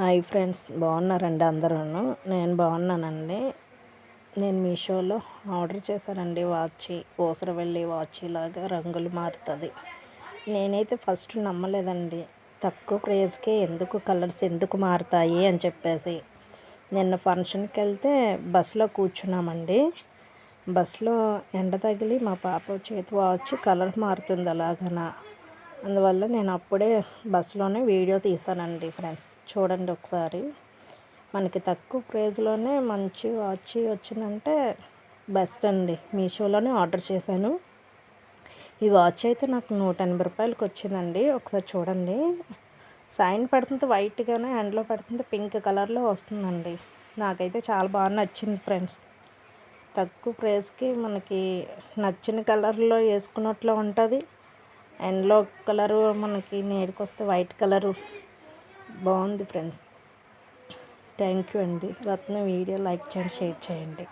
Hi friends బాగున్నారండి అందరూ నేను బాగున్నానండి. నేను మీషోలో ఆర్డర్ చేశానండి వాచ్ వెళ్ళి వాచ్ లాగా రంగులు మారుతుంది. నేనైతే ఫస్ట్ నమ్మలేదండి తక్కువ ప్రైస్కే ఎందుకు కలర్స్ ఎందుకు మారుతాయి అని చెప్పేసి. నిన్న ఫంక్షన్కి వెళ్తే బస్సులో కూర్చున్నామండి. బస్సులో ఎండ తగిలి మా పాప చేతి వాచ్ కలర్ మారుతుంది అలాగనా. అందువల్ల నేను అప్పుడే బస్సులోనే వీడియో తీసానండి ఫ్రెండ్స్. చూడండి ఒకసారి. మనకి తక్కువ ప్రైజ్లోనే మంచి వాచ్ వచ్చిందంటే బెస్ట్ అండి. మీషోలోనే ఆర్డర్ చేశాను. ఈ వాచ్ అయితే నాకు నూట ఎనభై రూపాయలకి వచ్చిందండి. ఒకసారి చూడండి. సైన్ పడుతుంది వైట్గానే హ్యాండ్లో పెడుతుంది పింక్ కలర్లో వస్తుందండి. నాకైతే చాలా బాగా నచ్చింది ఫ్రెండ్స్. తక్కువ ప్రైస్కి మనకి నచ్చిన కలర్లో వేసుకున్నట్లు ఉంటుంది. అండ్లో కలరు మనకి నేడుకొస్తే వైట్ కలరు బాగుంది ఫ్రెండ్స్ థ్యాంక్ యూ అండి. రత్న వీడియో లైక్ చేయండి షేర్ చేయండి.